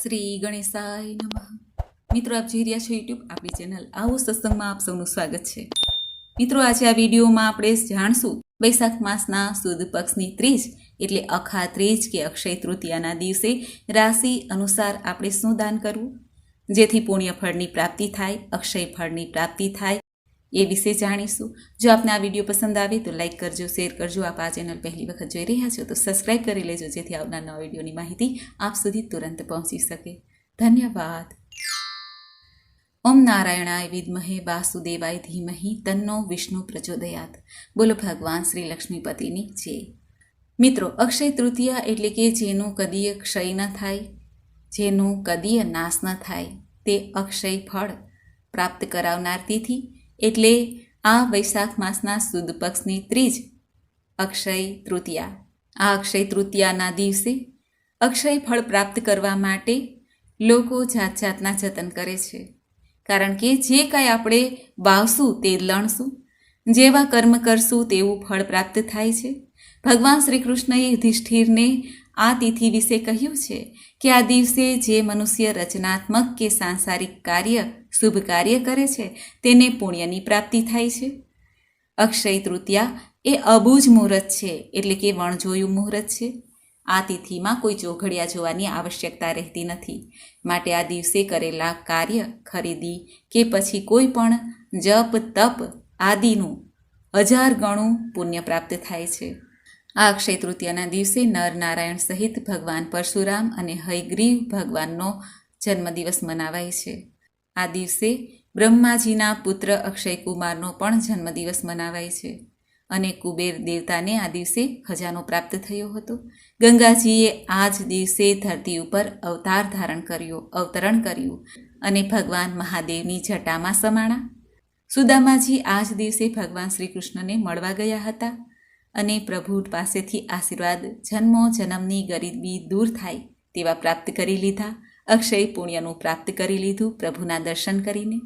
શ્રી ગણેશાય નમઃ. મિત્રો, આપ જોઈ રહ્યા છો યુટ્યુબ આપણી ચેનલ આવો સત્સંગમાં આપ સૌનું સ્વાગત છે. મિત્રો, આજે આ વિડીયોમાં આપણે જાણશું વૈશાખ માસના સુદ પક્ષની ત્રીજ એટલે અખા ત્રીજ કે અક્ષય તૃતીયાના દિવસે રાશિ અનુસાર આપણે શું દાન કરવું? જેથી પુણ્ય ફળની પ્રાપ્તિ થાય, અક્ષય ફળની પ્રાપ્તિ થાય એ વિશે જાણીશું. જો આપને આ વીડિયો પસંદ આવે તો લાઇક કરજો, શેર કરજો. આપ આ ચેનલ પહેલી વખત જોઈ રહ્યા છો તો સબસ્ક્રાઇબ કરી લેજો, જેથી આવનાર નવા વિડીયોની માહિતી આપ સુધી તુરંત પહોંચી શકે. ધન્યવાદ. ઓમ નારાયણાય વિદ્મહે વાસુદેવાય ધીમહિ તન્નો વિષ્ણુ પ્રચોદયાત. બોલો ભગવાન શ્રી લક્ષ્મીપતિની જય. મિત્રો, અક્ષય તૃતીયા એટલે કે જેનું કદીય ક્ષય ન થાય, જેનું કદીય નાશ ન થાય, તે અક્ષય ફળ પ્રાપ્ત કરાવનાર તિથિ એટલે આ વૈશાખ માસના સુદ પક્ષની ત્રીજ અક્ષય તૃતીયા. આ અક્ષય તૃતીયાના દિવસે અક્ષય ફળ પ્રાપ્ત કરવા માટે લોકો જાત જાતના જતન કરે છે. કારણ કે જે કાંઈ આપણે વાવશું તે લણશું. જેવા કર્મ કરશું તેવું ફળ પ્રાપ્ત થાય છે. ભગવાન શ્રી કૃષ્ણએ યુધિષ્ઠિરને આ તિથિ વિશે કહ્યું છે કે આ દિવસે જે મનુષ્ય રચનાત્મક કે સાંસારિક કાર્ય, શુભ કાર્ય કરે છે, તેને પુણ્યની પ્રાપ્તિ થાય છે. અક્ષય તૃતીયા એ અબુજ મુહૂર્ત છે, એટલે કે વણજોયું મુહૂર્ત છે. આ તિથિમાં કોઈ ચોઘડિયા જોવાની આવશ્યકતા રહેતી નથી. માટે આ દિવસે કરેલા કાર્ય, ખરીદી કે પછી કોઈ પણ જપ, તપ આદિનું હજાર ગણું પુણ્ય પ્રાપ્ત થાય છે. આ અક્ષય તૃતીયાના દિવસે નર નારાયણ સહિત ભગવાન પરશુરામ અને હયગ્રીવ ભગવાનનો જન્મદિવસ મનાવાય છે. આ દિવસે બ્રહ્માજીના પુત્ર અક્ષય કુમારનો પણ જન્મદિવસ મનાવાય છે અને કુબેર દેવતાને આ દિવસે ખજાનો પ્રાપ્ત થયો હતો. ગંગાજીએ આ જ દિવસે ધરતી ઉપર અવતાર ધારણ કર્યો, અવતરણ કર્યું અને ભગવાન મહાદેવની જટામાં સમાણા. સુદામાજી આ જ દિવસે ભગવાન શ્રી કૃષ્ણને મળવા ગયા હતા. અને પ્રભુ પાસેથી આશીર્વાદ, જન્મો, જન્મની ગરીબી દૂર થાય તેવા પ્રાપ્ત કરી લીધા. અક્ષય પુણ્યનું પ્રાપ્ત કરી લીધું પ્રભુના દર્શન કરીને.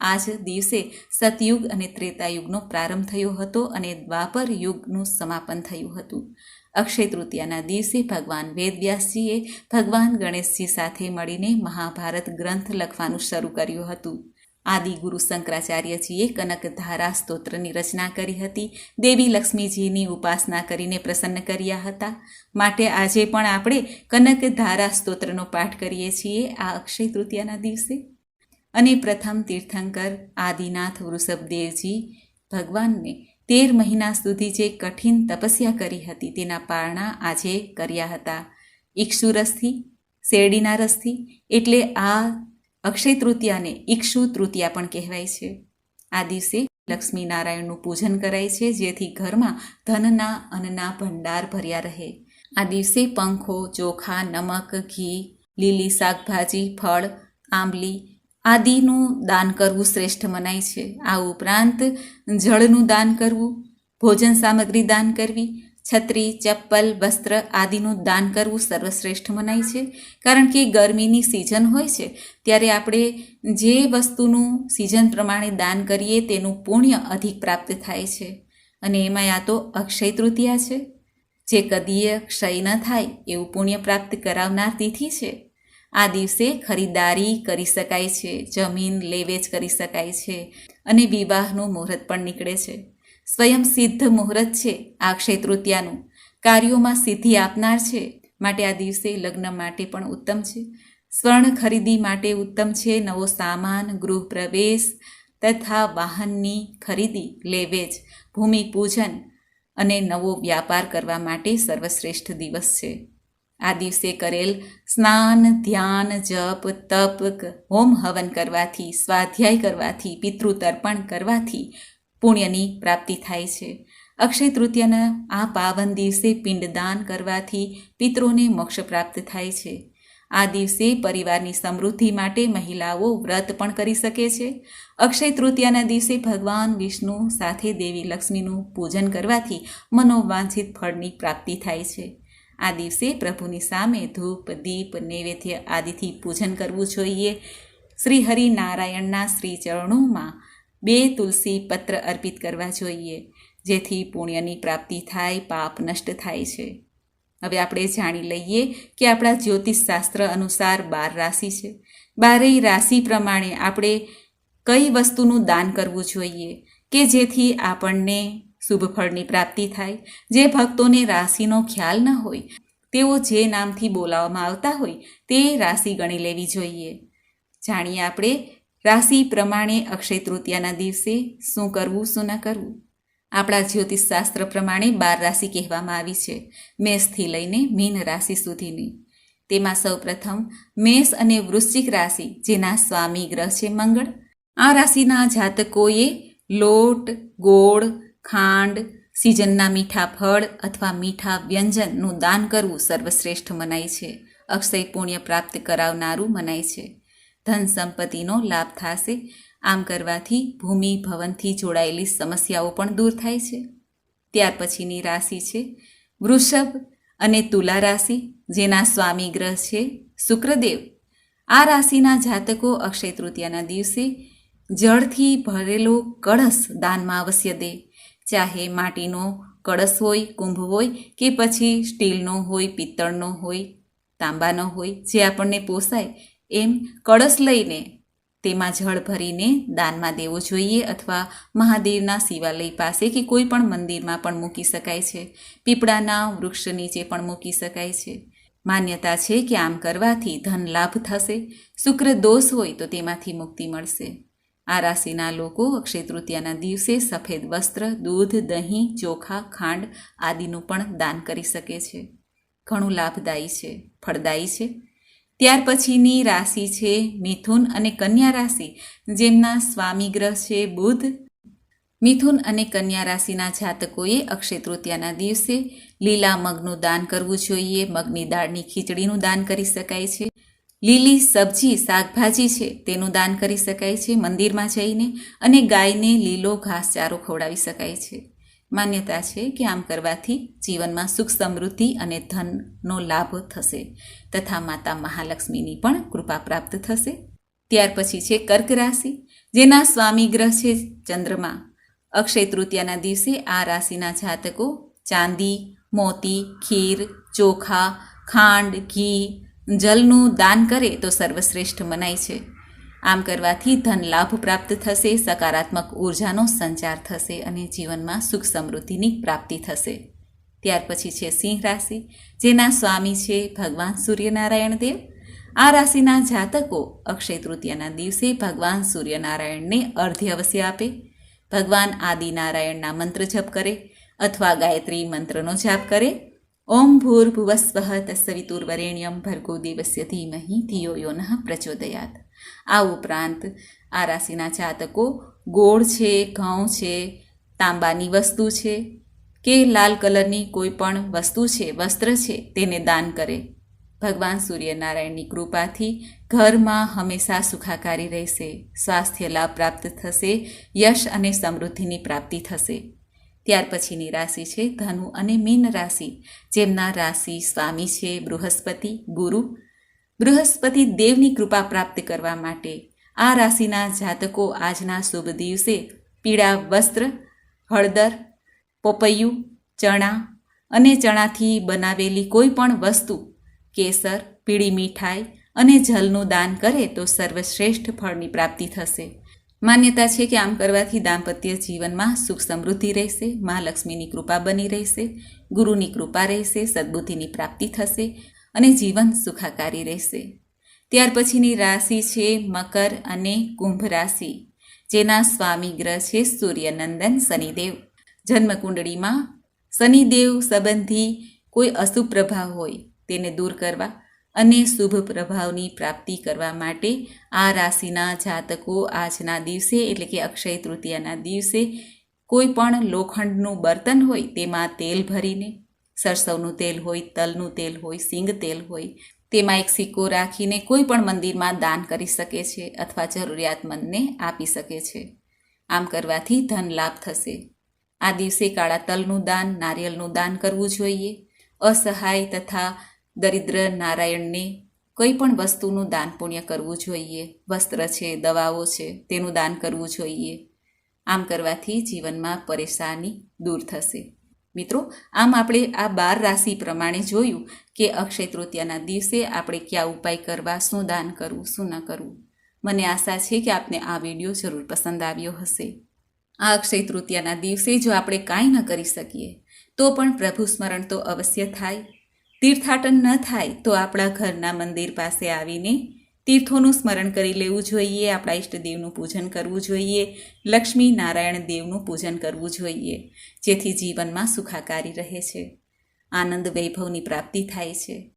આજ દિવસે સતયુગ અને ત્રેતાયુગનો પ્રારંભ થયો હતો અને દ્વાપર યુગનું સમાપન થયું હતું. અક્ષય તૃતીયાના દિવસે ભગવાન વેદવ્યાસજીએ ભગવાન ગણેશજી સાથે મળીને મહાભારત ગ્રંથ લખવાનું શરૂ કર્યું હતું. આદિ ગુરુ શંકરાચાર્યજીએ કનકધારા સ્તોત્રની રચના કરી હતી. દેવી લક્ષ્મીજીની ઉપાસના કરીને પ્રસન્ન કર્યા હતા. માટે આજે પણ આપણે કનકધારા સ્તોત્રનો પાઠ કરીએ છીએ આ અક્ષય તૃતીયાના દિવસે. અને પ્રથમ તીર્થંકર આદિનાથ વૃષભદેવજી ભગવાનને તેર મહિના સુધી જે કઠિન તપસ્યા કરી હતી તેના પારણા આજે કર્યા હતા. ઈક્ષુ રસથી શેરડીના રસથી એટલે આ અક્ષય તૃતીયાને ઈક્ષુ તૃતીયા પણ કહેવાય છે. આ દિવસે લક્ષ્મી નારાયણનું પૂજન કરાય છે, જેથી ઘરમાં ધનના અન્નના ભંડાર ભર્યા રહે. આ દિવસે પંખો, ચોખા, નમક, ઘી, લીલી શાકભાજી, ફળ, આંબલી આદિનું દાન કરવું શ્રેષ્ઠ મનાય છે. આ ઉપરાંત જળનું દાન કરવું, ભોજન સામગ્રી દાન કરવી છત્રી, ચપ્પલ, વસ્ત્ર આદિનું દાન કરવું સર્વશ્રેષ્ઠ મનાય છે. કારણ કે ગરમીની સિઝન હોય છે, ત્યારે આપણે જે વસ્તુનું સિઝન પ્રમાણે દાન કરીએ તેનું પુણ્ય અધિક પ્રાપ્ત થાય છે. અને એમાં આ તો અક્ષય તૃતીયા છે. જે કદીય ક્ષય ન થાય એવું પુણ્ય પ્રાપ્ત કરાવનાર તિથિ છે. આ દિવસે ખરીદારી કરી શકાય છે, જમીન લેવેચ કરી શકાય છે અને વિવાહનું મુહૂર્ત પણ નીકળે છે. સ્વયં સિદ્ધ મુહૂર્ત છે આ તૃતીયાનું કાર્યોમાં સિદ્ધિ આપનાર છે. માટે આ દિવસે લગ્ન માટે પણ ઉત્તમ છે. સ્વર્ણ ખરીદી માટે ઉત્તમ છે. નવો સામાન, ગૃહ પ્રવેશ તથા વાહનની ખરીદી લેવેજ ભૂમિ પૂજન અને નવો વ્યાપાર કરવા માટે સર્વશ્રેષ્ઠ દિવસ છે. આ દિવસે કરેલ સ્નાન, ધ્યાન, જપ, તપ હોમ હવન કરવાથી, સ્વાધ્યાય કરવાથી પિતૃતર્પણ કરવાથી પુણ્યની પ્રાપ્તિ થાય છે. અક્ષય તૃતીયાના આ પાવન દિવસે પિંડદાન કરવાથી પિતૃને મોક્ષ પ્રાપ્ત થાય છે. આ દિવસે પરિવારની સમૃદ્ધિ માટે મહિલાઓ વ્રત પણ કરી શકે છે. અક્ષય તૃતીયાના દિવસે ભગવાન વિષ્ણુ સાથે દેવી લક્ષ્મીનું પૂજન કરવાથી મનોવાંછિત ફળની પ્રાપ્તિ થાય છે. આ દિવસે પ્રભુની સામે ધૂપ, દીપ, નૈવેદ્ય આદિથી પૂજન કરવું જોઈએ. શ્રી હરિનારાયણના શ્રી ચરણોમાં બે તુલસી પત્ર અર્પિત કરવા જોઈએ, જેથી પુણ્યની પ્રાપ્તિ થાય, પાપ નષ્ટ થાય છે. હવે આપણે જાણી લઈએ કે આપણા જ્યોતિષશાસ્ત્ર અનુસાર બાર રાશિ છે. બારેય રાશિ પ્રમાણે આપણે કઈ વસ્તુનું દાન કરવું જોઈએ કે જેથી આપણને શુભ ફળની પ્રાપ્તિ થાય? જે ભક્તોને રાશિનો ખ્યાલ ન હોય, તેઓ જે નામથી બોલાવવામાં આવતા હોય તે રાશિ ગણી લેવી જોઈએ. જાણીએ આપણે રાશિ પ્રમાણે અક્ષય તૃતીયાના દિવસે શું કરવું, શું ન કરવું? આપણા જ્યોતિષશાસ્ત્ર પ્રમાણે બાર રાશિ કહેવામાં આવી છે. મેષથી લઈને મીન રાશિ સુધીની. તેમાં સૌપ્રથમ મેષ અને વૃશ્ચિક રાશિ, જેના સ્વામી ગ્રહ છે મંગળ. આ રાશિના જાતકોએ લોટ, ગોળ, ખાંડ, સિઝનના મીઠા ફળ અથવા મીઠા વ્યંજનનું દાન કરવું સર્વશ્રેષ્ઠ મનાય છે. અક્ષય પુણ્ય પ્રાપ્ત કરાવનારું મનાય છે. ધન સંપત્તિનો લાભ થશે. આમ કરવાથી ભૂમિ ભવનથી જોડાયેલી સમસ્યાઓ પણ દૂર થાય છે. ત્યાર પછીની રાશિ છે વૃષભ અને તુલા રાશિ, જેના સ્વામી ગ્રહ છે શુક્રદેવ. આ રાશિના જાતકો અક્ષય તૃતીયાના દિવસે જળથી ભરેલો કળશ દાનમાં અવશ્ય દે. ચાહે માટીનો કળશ હોય, કુંભ હોય કે પછી સ્ટીલનો હોય, પિત્તળનો હોય, તાંબાનો હોય, જે આપણને પોસાય એમ કળશ લઈને તેમાં જળ ભરીને દાનમાં દેવો જોઈએ અથવા મહાદેવના શિવાલય પાસે કે કોઈ પણ મંદિરમાં પણ મૂકી શકાય છે. પીપળાના વૃક્ષ નીચે પણ મૂકી શકાય છે. માન્યતા છે કે આમ કરવાથી ધન લાભ થશે. શુક્ર દોષ હોય તો તેમાંથી મુક્તિ મળશે. આ રાશિના લોકો અક્ષય તૃતીયાના દિવસે સફેદ વસ્ત્ર, દૂધ, દહીં, ચોખા, ખાંડ આદિનું પણ દાન કરી શકે છે. ઘણું લાભદાયી છે, ફળદાયી છે. ત્યાર પછીની રાશિ છે મિથુન અને કન્યા રાશિ, જેમના સ્વામી ગ્રહ છે બુધ. મિથુન અને કન્યા રાશિના જાતકોએ અક્ષય તૃતીયાના દિવસે લીલા મગનું દાન કરવું જોઈએ, મગની દાળની ખીચડીનું દાન કરી શકાય છે. લીલી સબ્જી, શાકભાજી છે તેનું દાન કરી શકાય છે મંદિરમાં જઈને અને ગાયને લીલો ઘાસચારો ખવડાવી શકાય છે. માન્યતા છે કે આમ કરવાથી જીવનમાં સુખ સમૃદ્ધિ અને ધનનો લાભ થશે તથા માતા મહાલક્ષ્મીની પણ કૃપા પ્રાપ્ત થશે. ત્યાર પછી છે કર્ક રાશિ, જેના સ્વામી ગ્રહ છે ચંદ્રમા. અક્ષય તૃતીયાના દિવસે આ રાશિના જાતકો ચાંદી, મોતી, ખીર, ચોખા, ખાંડ, ઘી, જલનું દાન કરે તો સર્વશ્રેષ્ઠ મનાય છે. આમ કરવાથી ધન લાભ પ્રાપ્ત થશે, સકારાત્મક ઉર્જાનો સંચાર થશે અને જીવનમાં સુખ સમૃદ્ધિની પ્રાપ્તિ થશે. ત્યાર પછી છે સિંહ રાશિ, જેના સ્વામી છે ભગવાન સૂર્યનારાયણ દેવ. આ રાશિના જાતકો અક્ષય તૃતીયાના દિવસે ભગવાન સૂર્યનારાયણને અર્ધ્ય અવશ્ય આપે. ભગવાન આદિનારાયણના મંત્ર જપ કરે અથવા ગાયત્રી મંત્રનો જાપ કરે. ઓમ ભૂર્ભુવસ્વ તસ્સવિતુર્વરેણ્યમ ભર્ગો દેવસ્ય ધીમહી ધિયો યો નઃ પ્રચોદયાત. આ ઉપરાંત આ રાશિના જાતકો ગોળ છે, ઘઉં છે, તાંબાની વસ્તુ છે કે લાલ કલરની કોઈ પણ વસ્તુ છે, વસ્ત્ર છે તેને દાન કરે. ભગવાન સૂર્યનારાયણની કૃપાથી ઘરમાં હંમેશા સુખાકારી રહેશે સ્વાસ્થ્ય લાભ પ્રાપ્ત થશે, યશ અને સમૃદ્ધિની પ્રાપ્તિ થશે. ત્યાર પછીની રાશિ છે ધનુ અને મીન રાશિ, જેમના રાશિ સ્વામી છે, બૃહસ્પતિ, ગુરુ બૃહસ્પતિ દેવની કૃપા પ્રાપ્ત કરવા માટે આ રાશિના જાતકો આજના શુભ દિવસે પીળા વસ્ત્ર, હળદર, પોપૈયું, ચણા અને ચણાથી બનાવેલી કોઈ પણ વસ્તુ, કેસર, પીળી મીઠાઈ અને જલનું દાન કરે તો સર્વશ્રેષ્ઠ ફળની પ્રાપ્તિ થશે. માન્યતા છે કે આમ કરવાથી દાંપત્ય જીવનમાં સુખ સમૃદ્ધિ રહેશે, મહાલક્ષ્મીની કૃપા બની રહેશે, ગુરુની કૃપા રહેશે, સદબુદ્ધિની પ્રાપ્તિ થશે અને જીવન સુખાકારી રહેશે. ત્યાર પછીની રાશિ છે મકર અને કુંભ રાશિ, જેના સ્વામી ગ્રહ છે સૂર્યનંદન શનિદેવ. જન્મકુંડળીમાં શનિદેવ સંબંધી કોઈ અશુભ પ્રભાવ હોય તેને દૂર કરવા અને શુભ પ્રભાવની પ્રાપ્તિ કરવા માટે આ રાશિના જાતકો આજના દિવસે એટલે કે અક્ષય તૃતીયાના દિવસે કોઈ પણ લોખંડનું બર્તન હોય તેમાં તેલ ભરીને સરસવનું તેલ હોય, તલનું તેલ હોય, સિંગ તેલ હોય, તેમાં એક સિક્કો રાખીને કોઈ પણ મંદિરમાં દાન કરી શકે છે અથવા જરૂરિયાતમંદને આપી શકે છે. આમ કરવાથી ધન લાભ થશે. આ દિવસે કાળા તલનું દાન, નારિયેળનું દાન કરવું જોઈએ. અસહાય તથા દરિદ્ર નારાયણને કોઈ પણ વસ્તુનું દાન પુણ્ય કરવું જોઈએ. વસ્ત્ર છે, દવાઓ છે, તેનું દાન કરવું જોઈએ. આમ કરવાથી જીવનમાં પરેશાની દૂર થશે. મિત્રો, આમ આપણે આ બાર રાશિ પ્રમાણે જોયું કે અક્ષય તૃતીયાના દિવસે આપણે કયા ઉપાય કરવા, શું દાન કરવું, શું ન કરવું. મને આશા છે કે આપને આ વીડિયો જરૂર પસંદ આવ્યો હશે. આ અક્ષય તૃતીયાના દિવસે જો આપણે કાંઈ ન કરી શકીએ, તો પણ પ્રભુ સ્મરણ તો અવશ્ય થાય. તીર્થાટન ન થાય તો આપણા ઘરના મંદિર પાસે આવીને તીર્થોનું સ્મરણ કરી લેવું જોઈએ, આપણા ઈષ્ટદેવનું પૂજન કરવું જોઈએ લક્ષ્મી નારાયણ દેવનું પૂજન કરવું જોઈએ, જેથી જીવનમાં સુખાકારી રહે છે, આનંદ વૈભવની પ્રાપ્તિ થાય છે.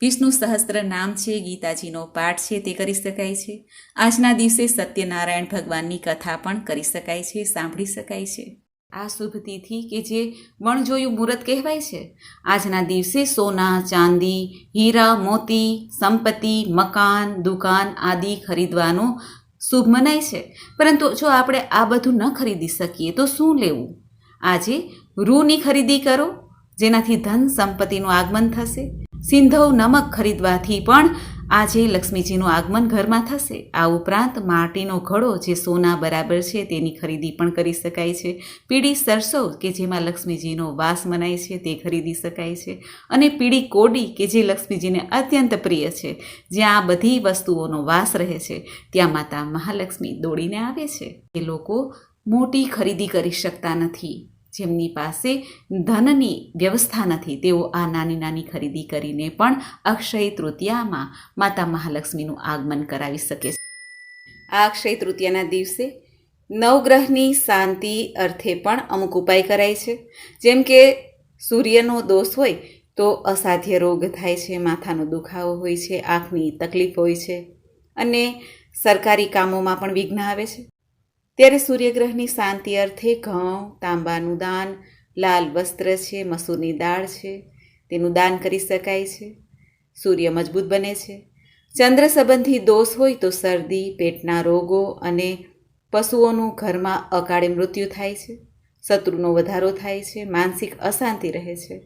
વિષ્ણુ સહસ્ત્ર નામ છે, ગીતાજીનો પાઠ છે, તે કરી શકાય છે. આજના દિવસે સત્યનારાયણ ભગવાનની કથા પણ કરી શકાય છે, સાંભળી શકાય છે. આ શુભ તિથિ કે જે વણજોયું મુહૂર્ત કહેવાય છે. આજના દિવસે સોના, ચાંદી, હીરા, મોતી, સંપત્તિ, મકાન, દુકાન આદિ ખરીદવાનો શુભ મનાય છે. પરંતુ જો આપણે આ બધું ન ખરીદી શકીએ તો શું લેવું? આજે રૂની ખરીદી કરો, જેનાથી ધન સંપત્તિનું આગમન થશે. સિંધવ નમક ખરીદવાથી પણ આજે લક્ષ્મીજીનું આગમન ઘરમાં થશે. આ ઉપરાંત માટીનો ઘડો જે સોના બરાબર છે તેની ખરીદી પણ કરી શકાય છે. પીળી સરસો કે જેમાં લક્ષ્મીજીનો વાસ મનાય છે તે ખરીદી શકાય છે. અને પીળી કોડી કે જે લક્ષ્મીજીને અત્યંત પ્રિય છે, જ્યાં આ બધી વસ્તુઓનો વાસ રહે છે. ત્યાં માતા મહાલક્ષ્મી દોડીને આવે છે. એ લોકો મોટી ખરીદી કરી શકતા નથી. જેમની પાસે ધનની વ્યવસ્થા નથી, તેઓ આ નાની નાની ખરીદી કરીને પણ અક્ષય તૃતીયામાં માતા મહાલક્ષ્મીનું આગમન કરાવી શકે છે. આ અક્ષય તૃતીયાના દિવસે નવગ્રહની શાંતિ અર્થે પણ અમુક ઉપાય કરાય છે. જેમ કે સૂર્યનો દોષ હોય તો અસાધ્ય રોગ થાય છે, માથાનો દુખાવો હોય છે, આંખની તકલીફ હોય છે અને સરકારી કામોમાં પણ વિઘ્ન આવે છે. ત્યારે સૂર્યગ્રહની શાંતિ અર્થે ઘઉં, તાંબાનું દાન, લાલ વસ્ત્ર છે, મસૂરની દાળ છે, તેનું દાન કરી શકાય છે. સૂર્ય મજબૂત બને છે. ચંદ્ર સંબંધી દોષ હોય તો શરદી, પેટના રોગો અને પશુઓનું ઘરમાં અકાળે મૃત્યુ થાય છે. શત્રુનો વધારો થાય છે. માનસિક અશાંતિ રહે છે.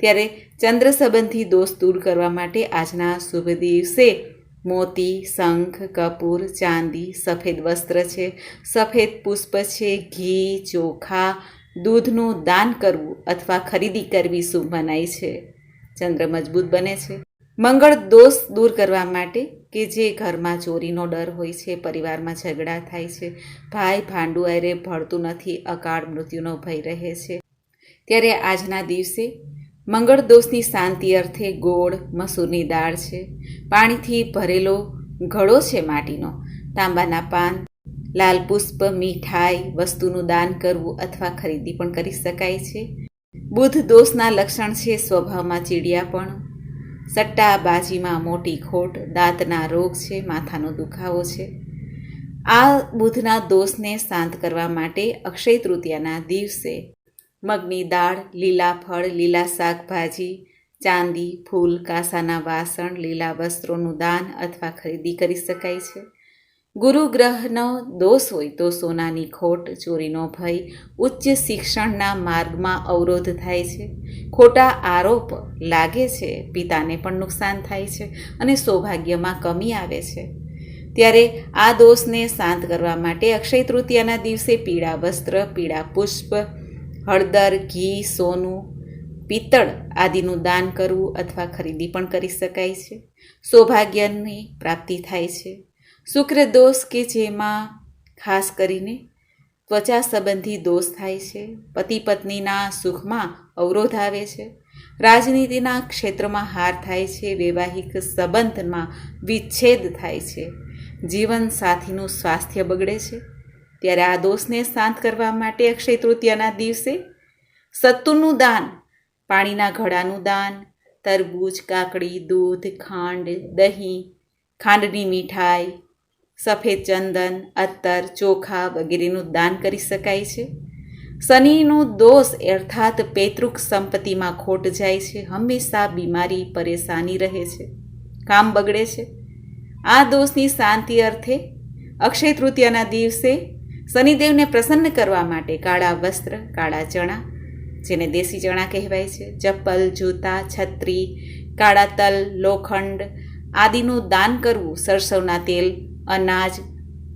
ત્યારે ચંદ્ર સંબંધી દોષ દૂર કરવા માટે આજના શુભ દિવસે મોતી, શંખ, કપૂર, ચાંદી, સફેદ વસ્ત્ર છે. સફેદ પુષ્પ છે, ઘી, ચોખા. દૂધનું દાન કરવું અથવા ખરીદી કરવી શુભ મનાય છે. ચંદ્ર મજબૂત બને છે. મંગળ દોષ દૂર કરવા માટે કે જે ઘરમાં ચોરીનો ડર હોય છે, પરિવારમાં ઝઘડા થાય છે, ભાઈ ભાંડુ અરે ભળતું નથી, અકાળ મૃત્યુનો ભય રહે છે. ત્યારે આજના દિવસે મંગળ દોષની શાંતિ અર્થે ગોળ, મસૂરની દાળ છે. પાણીથી ભરેલો ઘડો છે માટીનો. તાંબાના પાન, લાલ પુષ્પ, મીઠાઈ, વસ્તુનું દાન કરવું અથવા ખરીદી પણ કરી શકાય છે. બુધ દોષના લક્ષણ છે સ્વભાવમાં ચીડિયાપણું. સટ્ટાબાજીમાં મોટી ખોટ, દાંતના રોગ છે, માથાનો દુખાવો છે. આ બુધના દોષને શાંત કરવા માટે અક્ષય તૃતીયાના દિવસે મગની દાળ, લીલા ફળ, લીલા શાકભાજી, ચાંદી, ફૂલ, કાંસાના વાસણ, લીલા વસ્ત્રોનું દાન અથવા ખરીદી કરી શકાય છે. ગુરુ ગ્રહનો દોષ હોય તો સોનાની ખોટ, ચોરીનો ભય, ઉચ્ચ શિક્ષણના માર્ગમાં અવરોધ થાય છે. ખોટા આરોપ લાગે છે, પિતાને પણ નુકસાન થાય છે અને સૌભાગ્યમાં કમી આવે છે. ત્યારે આ દોષને શાંત કરવા માટે અક્ષય તૃતીયાના દિવસે પીળા વસ્ત્ર, પીળા પુષ્પ હળદર, ઘી, સોનું, પિત્તળ આદિનું દાન કરવું અથવા ખરીદી પણ કરી શકાય છે. સૌભાગ્યની પ્રાપ્તિ થાય છે. શુક્ર દોષ કે જેમાં ખાસ કરીને ત્વચા સંબંધી દોષ થાય છે. પતિ પત્નીના સુખમાં અવરોધ આવે છે. રાજનીતિના ક્ષેત્રમાં હાર થાય છે. વૈવાહિક સંબંધમાં વિચ્છેદ થાય છે. જીવન સાથીનું સ્વાસ્થ્ય બગડે છે. ત્યારે આ દોષને શાંત કરવા માટે અક્ષય તૃતીયાના દિવસે સત્તુનું દાન, પાણીના ઘડાનું દાન, તરબૂચ, કાકડી, દૂધ, ખાંડ, દહીં, ખાંડની મીઠાઈ, સફેદ ચંદન અત્તર ચોખા વગેરેનું દાન કરી શકાય છે. શનિનો દોષ અર્થાત પૈતૃક સંપત્તિમાં ખોટ જાય છે, હંમેશા બીમારી, પરેશાની રહે છે, કામ બગડે છે. આ દોષની શાંતિ અર્થે અક્ષય તૃતીયાના દિવસે શનિદેવને પ્રસન્ન કરવા માટે કાળા વસ્ત્ર, કાળા ચણા, જેને દેશી ચણા કહેવાય છે, ચપ્પલ, જૂતા, છત્રી, કાળા તલ, લોખંડ આદિનું દાન કરવું સરસવના તેલ, અનાજ,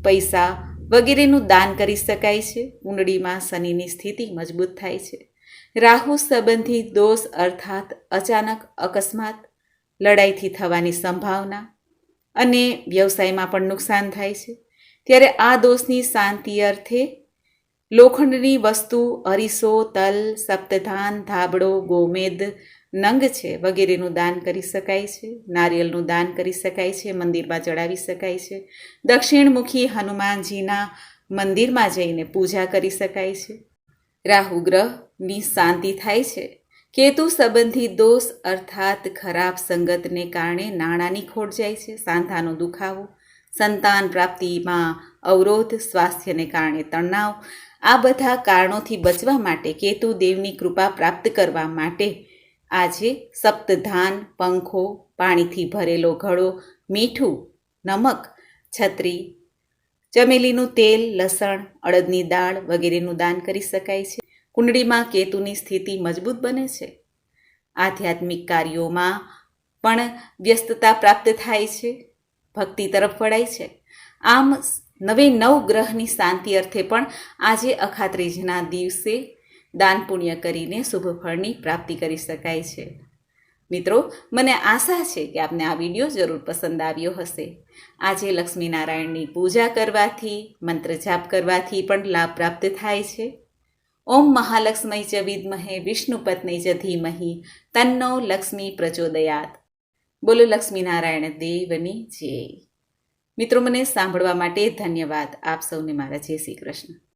પૈસા વગેરેનું દાન કરી શકાય છે. કુંડળીમાં શનિની સ્થિતિ મજબૂત થાય છે. રાહુ સંબંધી દોષ અર્થાત અચાનક, અકસ્માત, લડાઈથી થવાની સંભાવના અને વ્યવસાયમાં પણ નુકસાન થાય છે. ત્યારે આ દોષની શાંતિ અર્થે લોખંડની વસ્તુ, અરીસો, તલ, સપ્તધાન, ધાબળો, ગોમેદ, નંગ છે વગેરેનું દાન કરી શકાય છે. નારિયેળનું દાન કરી શકાય છે, મંદિરમાં ચડાવી શકાય છે. દક્ષિણમુખી હનુમાનજીના મંદિરમાં જઈને પૂજા કરી શકાય છે. રાહુ ગ્રહની શાંતિ થાય છે. કેતુ સંબંધી દોષ અર્થાત ખરાબ સંગતને કારણે નાણાંની ખોટ જાય છે, સાંધાનો દુખાવો સંતાન પ્રાપ્તિમાં અવરોધ સ્વાસ્થ્યને કારણે તણાવ, આ બધા કારણોથી બચવા માટે કેતુ દેવની કૃપા પ્રાપ્ત કરવા માટે આજે સપ્તધાન, પંખો, પાણીથી ભરેલો ઘડો, મીઠું, નમક, છત્રી, ચમેલીનું તેલ, લસણ, અડદની દાળ વગેરેનું દાન કરી શકાય છે. કુંડળીમાં કેતુની સ્થિતિ મજબૂત બને છે. આધ્યાત્મિક કાર્યોમાં પણ વ્યસ્તતા પ્રાપ્ત થાય છે. ભક્તિ તરફ વળાય છે. આમ નવે નવ ગ્રહની શાંતિ અર્થે પણ આજે અખાત્રીજના દિવસે દાન પુણ્ય કરીને શુભ ફળની પ્રાપ્તિ કરી શકાય છે. મિત્રો, મને આશા છે કે આપને આ વીડિયો જરૂર પસંદ આવ્યો હશે. આજે લક્ષ્મીનારાયણની પૂજા કરવાથી, મંત્ર જાપ કરવાથી પણ લાભ પ્રાપ્ત થાય છે. ઓમ મહાલક્ષ્મી ચ વિદ્મહે, વિષ્ણુપત્ની ચ ધીમહી, તન્નો લક્ષ્મી પ્રચોદયાત. બોલો લક્ષ્મીનારાયણ દેવની જય. મિત્રો, મને સાંભળવા માટે ધન્યવાદ. આપ સૌને મારા જય શ્રી કૃષ્ણ.